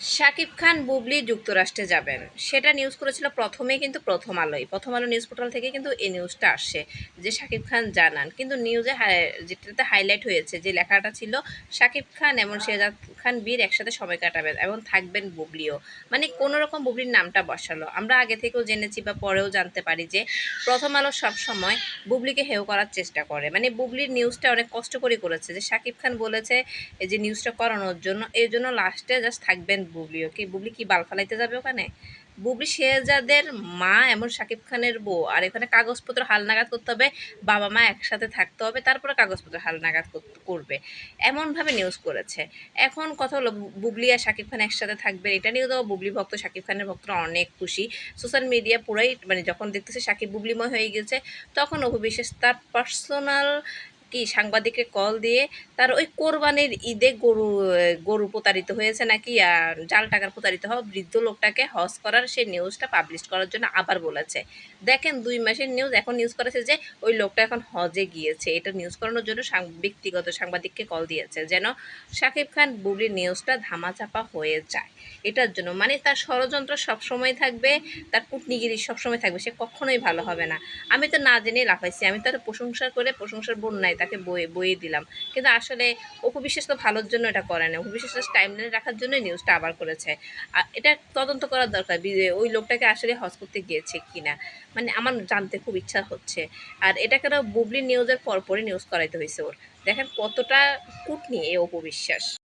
শাকিব খান বুবলি যুক্তরাষ্ট্রে যাবেন। সেটা নিউজ করেছিল প্রথমে কিন্তু প্রথম আলোয় প্রথম আলো নিউজ পোর্টাল থেকে কিন্তু এই নিউজটা আসছে যে শাকিব খান জানান। কিন্তু নিউজে যেটাতে হাইলাইট হয়েছে যে লেখাটা ছিল, শাকিব খান এবং শেহজাদ খান বীর একসাথে সময় কাটাবেন এবং থাকবেন বুবলিও। মানে কোনো রকম বুবলির নামটা বসালো। আমরা আগে থেকেও জেনেছি বা পরেও জানতে পারি যে প্রথম আলো সবসময় বুবলিকে হেও করার চেষ্টা করে। মানে বুবলির নিউজটা অনেক কষ্ট করে করেছে যে শাকিব খান বলেছে যে নিউজটা করানোর জন্য এই জন্য লাস্টে জাস্ট থাকবেন বুবলিও কি বুবলি কি বাল ফালাইতে যাবে ওখানে? বুবলি, শেহজাদের মা এমন শাকিব খানের বউ। আর এখানে কাগজপত্র হালনাগাদ করতে হবে, বাবা মা একসাথে থাকতে হবে, তারপরে কাগজপত্র হালনাগাদ করবে। এমনভাবে নিউজ করেছে। এখন কথা হলো বুবলি আর শাকিব খান একসাথে থাকবে, এটা নিয়েও তো বুবলি ভক্ত শাকিব খানের ভক্তরা অনেক খুশি। সোশ্যাল মিডিয়া পুরাই মানে যখন দেখতেছে শাকিব বুবলিময় হয়ে গেছে, তখন অপু বিশ্বাস তার পার্সোনাল কি সাংবাদিককে কল দিয়ে তার ওই কোরবানির ঈদে গরু গরু প্রতারিত হয়েছে নাকি জাল টাকার প্রতারিত হওয়া বৃদ্ধ লোকটাকে হজ করার সেই নিউজটা পাবলিশ করার জন্য আবার বলেছে। দেখেন দুই মাসের নিউজ এখন নিউজ করেছে যে ওই লোকটা এখন হজে গিয়েছে। এটা নিউজ করানোর জন্য ব্যক্তিগত সাংবাদিককে কল দিয়েছে যেন শাকিব খান বুবলির নিউজটা ধামাচাপা হয়ে যায়। এটার জন্য মানে তার ষড়যন্ত্র সবসময় থাকবে, তার কূটনীগিরি সবসময় থাকবে, সে কখনোই ভালো হবে না। আমি তো না জেনেই লাফাইছি, আমি তার প্রশংসা করে প্রশংসার বন্যায় তাকে বয়ে বয়ে দিলাম। কিন্তু আসলে অপবিশ্বাস তো ভালোর জন্য এটা করে না অপবিশ্বাস টাইম লাইনে রাখার জন্য নিউজটা আবার করেছে। আর এটা তদন্ত করার দরকার ওই লোকটাকে আসলে হজ করতে গিয়েছে কিনা। মানে আমার জানতে খুব ইচ্ছা হচ্ছে। আর এটা কেন বুবলি নিউজের পরপরই নিউজ করাইতে হয়েছে ওর। দেখেন কতটা কূটনি এই অপবিশ্বাস